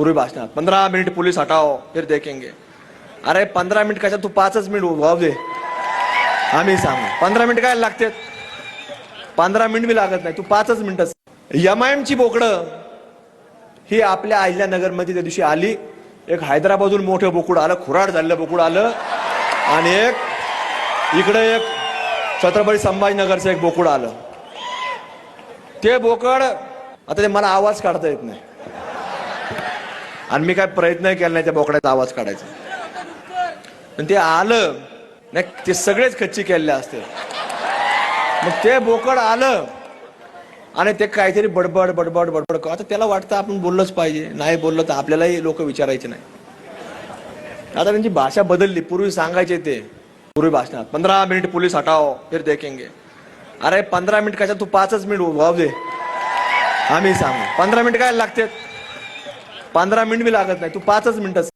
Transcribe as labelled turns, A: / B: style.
A: पूर्वी भाषणात पंधरा मिनिट पोलीस हटाओ फिर देखेंगे. अरे पंधरा मिनिट कशा तू पाचच मिनिट वाव दे. आम्ही सांगू. पंधरा मिनिट काय लागते पंधरा मिनिट बी लागत नाही. तू पाचच मिनिटच एम आय ची बोकडं. ही आपल्या अहिल्यानगरमध्ये त्या दिवशी आली. एक हैदराबादहून मोठं बोकुड आलं. खुराड झालेलं बोकुड आलं. आणि एक इकडे एक छत्रपती संभाजीनगरचं एक बोकुड आलं. ते बोकड आता ते मला आवाज काढता येत नाही. आणि मी काय प्रयत्न केला नाही त्या बोकड्याचा आवाज काढायचा. पण ते आलं नाही ते सगळेच खच्ची केलेले असते. मग ते बोकड आलं आणि ते काहीतरी बडबड बडबड बडबड आता त्याला वाटतं आपण बोललंच पाहिजे. नाही बोललं तर आपल्यालाही लोक विचारायचे नाही. आता त्यांची भाषा बदलली पूर्वी सांगायचे ते. पूर्वी भाषणात पंधरा मिनिट पोलीस हटाओ फिर देखेंगे. अरे पंधरा मिनिट कशा तू पाचच मिनिट वाव दे. आम्ही सांगू. पंधरा मिनिट काय लागते? पंधरा मिनिट बी लागत नाही तू पाचच मिनिटं